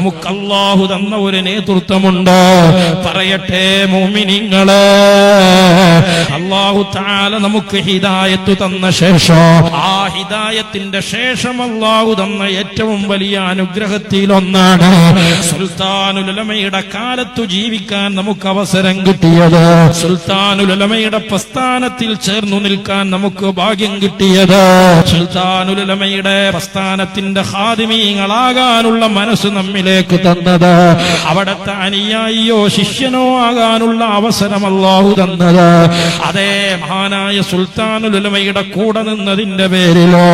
നമുക്ക് അള്ളാഹു തന്ന ഒരു നേതൃത്വമുണ്ട്. പറയട്ടെ മോമിനിങ്ങൾ. അള്ളാഹു താല നമുക്ക് ഹിദായത്ത് തന്ന ശേഷം ആ ഹിദായത്തിന്റെ ശേഷം അള്ളാഹു തന്ന ഏറ്റവും വലിയ അനുഗ്രഹത്തിലൊന്നാണ് സുൽത്താനുലമയുടെ കാലത്തു ജീവിക്കാൻ നമുക്ക് അവസരം കിട്ടിയത്. സുൽത്താനുലമയുടെ പ്രസ്ഥാനത്തിൽ ചേർന്നു നിൽക്കാൻ നമുക്ക് ഭാഗ്യം കിട്ടിയത്. സുൽത്താനുലമയുടെ പ്രസ്ഥാനത്തിന്റെ ഹാദിമീങ്ങളാകാനുള്ള മനസ്സ് നമ്മിലേക്ക് തന്നത്. അവിടുത്തെ അനുയായിയോ ശിഷ്യനോ ആകാനുള്ള അവസരം അള്ളാഹു തന്നത്. അതേ മഹാനായ സുൽത്താനുലമയുടെ കൂടെ നിന്നതിന്റെ പേരിലോ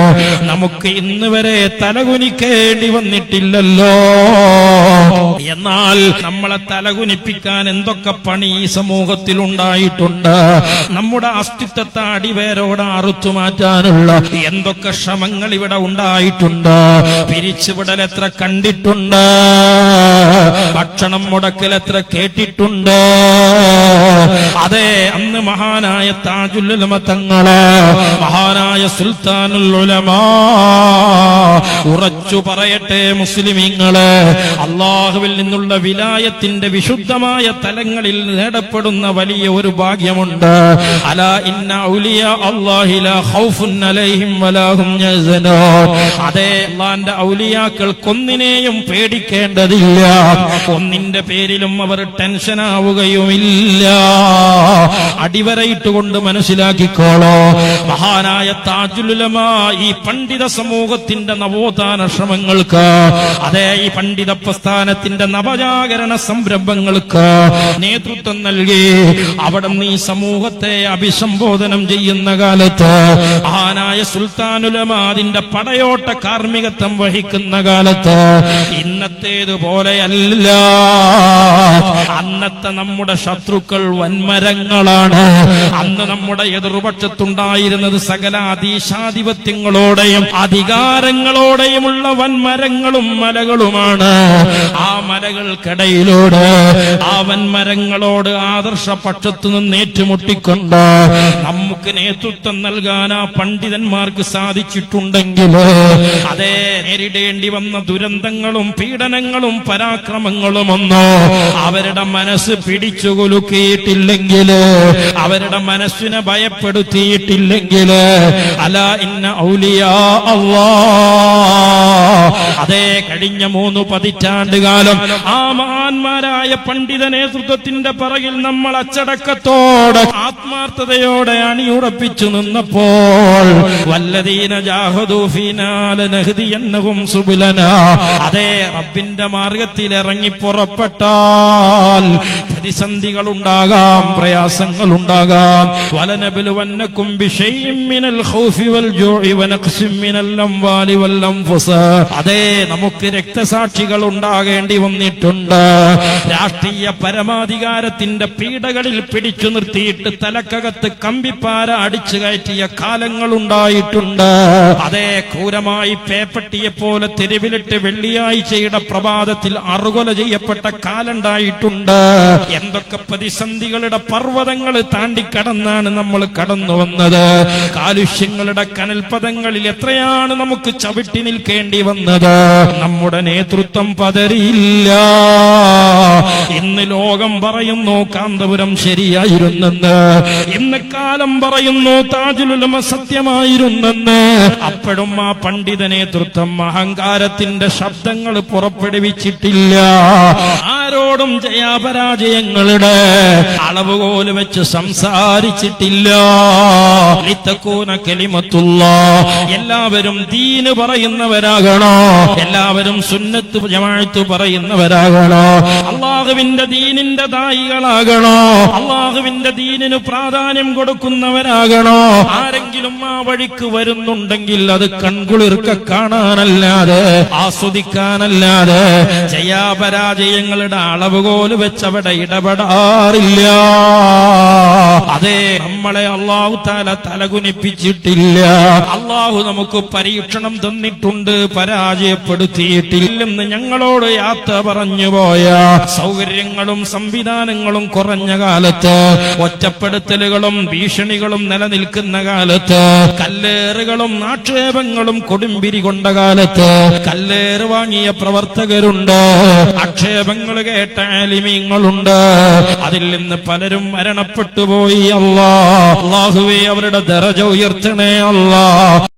നമുക്ക് ഇന്ന് വരെ തലകുനിക്കേണ്ടി വന്നിട്ടില്ലല്ലോ. എന്നാൽ നമ്മളെ തലകുനിപ്പിക്കാൻ എന്തൊക്കെ പണി ഈ സമൂഹത്തിൽ ഉണ്ടായിട്ടുണ്ട് നമ്മുടെ അസ്തിത്വത്തെ അടിവേരോട് അറുത്തു മാറ്റാനുള്ള എന്തൊക്കെ ശ്രമങ്ങൾ ഇവിടെ ഉണ്ടായിട്ടുണ്ട്? പിരിച്ചുവിടൽ എത്ര കണ്ടിട്ടുണ്ട്? ഭക്ഷണം മുടക്കൽ എത്ര കേട്ടിട്ടുണ്ട്? അതെ അന്ന് മഹാനായ താജുല്ലുലമ തങ്ങൾ മഹാനായ സുൽത്താനുൽ ഉലമാ ഉറച്ചു പറയട്ടെ മുസ്ലിമീങ്ങൾ അള്ളാഹുവിൽ നിന്നുള്ള വിലായത്തിന്റെ വിശുദ്ധമായ തലങ്ങളിൽ നേടപ്പെടുന്ന വലിയ ഒരു ഭാഗ്യമുണ്ട്. അല ഇന്ന ഉലിയ അല്ലാഹില ഖൗഫുൻ അലൈഹിം വലാഹും കൊന്നിനെയും പേടിക്ക അള്ളാന്റെ പേടിക്കേണ്ടതില്ല ഒന്നിന്റെ പേരിലും അവർ ടെൻഷൻ ആവുകയുമില്ല. അടിവരയിട്ടുകൊണ്ട് മനസ്സിലാക്കിക്കോളോ. മഹാനായ താജുലുലമ ഈ പണ്ഡിത സമൂഹത്തിന്റെ നവോത്ഥാന ശ്രമങ്ങൾക്ക് അതേ ഈ പണ്ഡിത പ്രസ്ഥാനത്തിന്റെ നവജാഗരണ സംരംഭങ്ങൾക്ക് നേതൃത്വം നൽകി അവിടെ ഈ സമൂഹത്തെ അഭിസംബോധനം ചെയ്യുന്ന കാലത്ത് മഹാനായ സുൽത്താനുലമ അതിന്റെ പടയോട്ട കാർമ്മികത്വം വഹിക്കുന്ന കാലത്ത് ഇന്നത്തേതുപോലെയല്ല അന്നത്തെ നമ്മുടെ ശത്രുക്കൾ വൻമരങ്ങളാണ്. അന്ന് നമ്മുടെ എതിർപക്ഷത്തുണ്ടായിരുന്നത് സകല അതീശാധിപത്യങ്ങളോടെയും അധികാരങ്ങളോടെയുമുള്ള വൻമരങ്ങളും മലകളുമാണ്. ആ മലകൾക്കിടയിലൂടെ ആ വൻമരങ്ങളോട് ആദർശപക്ഷത്തു നിന്ന് ഏറ്റുമുട്ടിക്കൊണ്ട് നമുക്ക് നേതൃത്വം നൽകാൻ ആ പണ്ഡിതന്മാർക്ക് സാധിച്ചിട്ടുണ്ടെങ്കിൽ അതേ നേരിടേണ്ടി വന്ന ദുരന്തങ്ങളും പീഡനങ്ങളും പരാക്രമങ്ങളും ഒന്നോ? അവരുടെ മനസ്സ് പിടിച്ചു കുലുക്കിയിട്ടില്ലെങ്കിൽ അവരുടെ മനസ്സിനെ ഭയപ്പെടുത്തിയിട്ടില്ലെങ്കിൽ അല ഇന്ന ഔലിയ അതേ കഴിഞ്ഞ മൂന്ന് പതിറ്റാണ്ട് കാലം ആ മഹാന്മാരായ പണ്ഡിത നേതൃത്വത്തിന്റെ പിറകിൽ നമ്മൾ അച്ചടക്കത്തോടെ ആത്മാർത്ഥതയോടെ അണിയുറപ്പിച്ചു നിന്നപ്പോൾ വല്ലതീന ജാഹദൂഫീനാലനഹദിയന്നഹും സുബുലന. അതേ റബ്ബിന്റെ മാർഗത്തിൽ ഇറങ്ങി പുറപ്പെട്ടാൽ പ്രതിസന്ധികൾ ഉണ്ടാകാം പ്രയാസങ്ങൾ ഉണ്ടാകാം അൻഫുസ് നമുക്ക് രക്തസാക്ഷികൾ ഉണ്ടാകേണ്ടി വന്നിട്ടുണ്ട്. രാഷ്ട്രീയ പരമാധികാരത്തിന്റെ പീഡകളിൽ പിടിച്ചു നിർത്തിയിട്ട് തലക്കകത്ത് കമ്പിപ്പാര അടിച്ചു കയറ്റിയ കാലങ്ങൾ ഉണ്ടായിട്ടുണ്ട് അതേ ക്രൂരമായി പേപ്പട്ടിയെ പോലെ തെരുവിലിട്ട് വെള്ളിയാഴ്ചയുടെ പ്രഭാതത്തിൽ അറുകൊല ചെയ്യപ്പെട്ട കാലുണ്ടായിട്ടുണ്ട്. എന്തൊക്കെ പ്രതിസന്ധികളുടെ പർവതങ്ങൾ താണ്ടിക്കടന്നാണ് നമ്മൾ കടന്നു വന്നത്? കാലുഷ്യങ്ങളുടെ കനൽപദങ്ങളിൽ എത്രയാണ് നമുക്ക് ചവിട്ടി നിൽക്കേണ്ടി വന്നത്? നമ്മുടെ നേതൃത്വം പതറിയില്ല. ഇന്ന് ലോകം പറയുന്നു കാന്തപുരം ശരിയായിരുന്നെന്ന്. ഇന്ന് കാലം പറയുന്നു താജുലുലമ സത്യമായിരുന്നെന്ന്. അപ്പോഴും ആ പണ്ഡിത നേതൃത്വം അഹങ്കാരത്തിന്റെ ശബ്ദങ്ങൾ പുറപ്പെടുവിച്ചിട്ടില്ല ആരോടും ജയാപരാജയങ്ങളുടെ അളവുകോൽ വെച്ച് സംസാരിച്ചിട്ടില്ല. ലിത്തക്കൂന കെളിമത്തുള്ള എല്ലാവരും ദീന് പറയുന്നവരാകണോ? എല്ലാവരും സുന്നത്ത് ജമാഅത്ത് പറയുന്നവരാകണോ? അള്ളാഹുവിന്റെ ദീനിന്റെ ദായികളാകണോ? അള്ളാഹുവിന്റെ ദീനിന് പ്രാധാന്യം കൊടുക്കുന്നവരാകണോ? ആരെങ്കിലും ആ വഴിക്ക് വരുന്നുണ്ടെങ്കിൽ അത് കൺകുളിർക്ക കാണാനല്ലാതെ ആസ്വദിക്കാനല്ലാതെ ജയാപരാജയങ്ങളുടെ അളവുകോൽ വെച്ചവിടെ ഇടപെടാറില്ല. അതെ. നമ്മളെ അള്ളാഹു താല തലകുനിപ്പിച്ചിട്ടില്ല. അള്ളാഹു നമുക്ക് പരീക്ഷണം തന്നിട്ടുണ്ട് പരാജയപ്പെടുത്തിയിട്ടില്ലെന്ന് ഞങ്ങളോട് യാത്ര പറഞ്ഞു പോയ സൗകര്യങ്ങളും സംവിധാനങ്ങളും കുറഞ്ഞ കാലത്ത് ഒറ്റപ്പെടുത്തലുകളും ഭീഷണികളും നിലനിൽക്കുന്ന കാലത്ത് കല്ലേറുകളും ആക്ഷേപങ്ങളും കൊടുമ്പിരി കൊണ്ട കാലത്ത് കല്ലേറ് വാങ്ങിയ പ്രവർത്തനം പ്രവർത്തകരുണ്ട് ആക്ഷേപങ്ങൾ കേട്ട ആലിമീങ്ങളുണ്ട്. അതിൽ നിന്ന് പലരും മരണപ്പെട്ടു പോയി അല്ലാഹുവേ അവരുടെ ദരജ ഉയർത്തണേ അല്ലാ